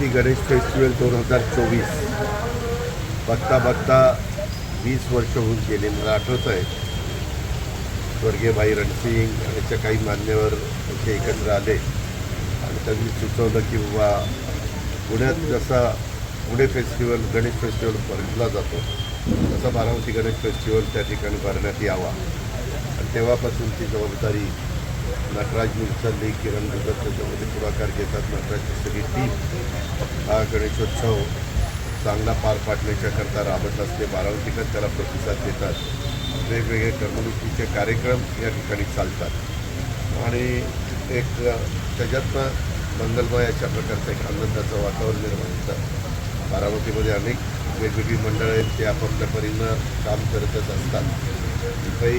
ती गणेश फेस्टिवल दोन हजार चोवीस. बघता बघता वीस वर्ष होऊन गेले. मला आठवत आहे. स्वर्गीय भाई रणसिंग आणि त्या काही मान्यवर ते एकत्र आले. आणि त्यांनी सुचवलं की बाबा पुण्यात जसा पुणे फेस्टिवल गणेश फेस्टिवल भरला जातो तसा बारामती गणेश फेस्टिवल त्या ठिकाणी भरण्यात यावा. आणि तेव्हापासून ती जबाबदारी नटराज मिरचल्ली किरण दुधत त्याच्यामध्ये पुढाकार घेतात. नटराजची सगळी टीम हा गणेशोत्सव चांगला पार पाडण्याच्याकरता राबत असते. बारामतीकर त्याला प्रतिसाद देतात. वेगवेगळे करमणुकीचे कार्यक्रम या ठिकाणी चालतात. आणि एक त्याच्यातनं मंगलमय अशा प्रकारचं एक आनंदाचं वातावरण निर्माण होतं. बारामतीमध्ये अनेक वेगवेगळी मंडळं आहेत ते आपापल्या परीनं काम करतच असतात. इथंही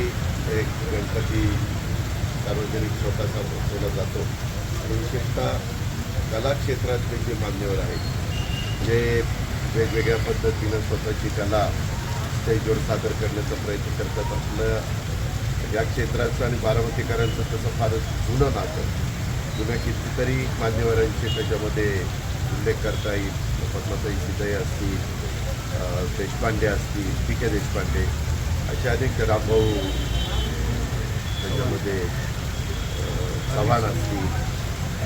एक गणपती सार्वजनिक स्वतःचा बसवला जातो. आणि विशेषतः कला क्षेत्रातले जे मान्यवर आहेत जे वेगवेगळ्या पद्धतीनं स्वतःची कला स्टेजवर सादर करण्याचा प्रयत्न करतात. आपलं या क्षेत्राचं आणि बारामतीकरांचं तसं फारच जुनं नातं. जुन्या कितीतरी मान्यवरांचे त्याच्यामध्ये उल्लेख करता येईल. पद्मताई सिदय असतील देशपांडे असतील पी के देशपांडे असे अनेक रामभाऊ त्याच्यामध्ये चव्हाण असतील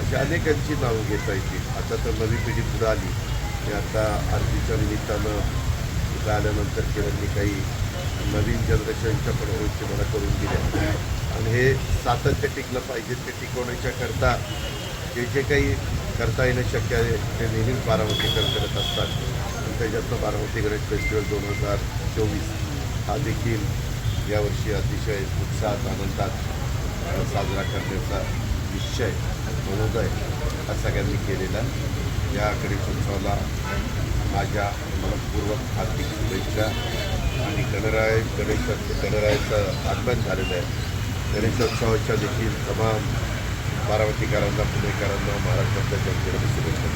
अशा अनेकांची नावं घेता येतील. आता तर नवी पिढी पुढं आली. आणि आता आरतीच्या निमित्तानं इथं आल्यानंतर किरणनी काही नवीन जनरेशनच्या पण ओळखी मला करून दिल्या. आणि हे सातत्य टिकलं पाहिजे ते टिकवण्याच्या करता जे जे काही करता येणं शक्य आहे ते नेहमीच बारामतीकर करत असतात. आणि त्याच्यातनं बारामती गणेश फेस्टिवल दोन हजार चोवीस हा देखील यावर्षी अतिशय उत्साहात आनंदात साजरा करण्याचा निश्चय मनोदय हा सगळ्यांनी केलेला. या गणेश उत्सवाला माझ्या मनपूर्वक हार्दिक शुभेच्छा आणि गणराय गणेश गणरायाचं आगमन झालेलं आहे. गणेशोत्सवाच्या देखील तमाम बारामतीकरांना पुणेकरांना महाराष्ट्रातल्या जनतेला शुभेच्छा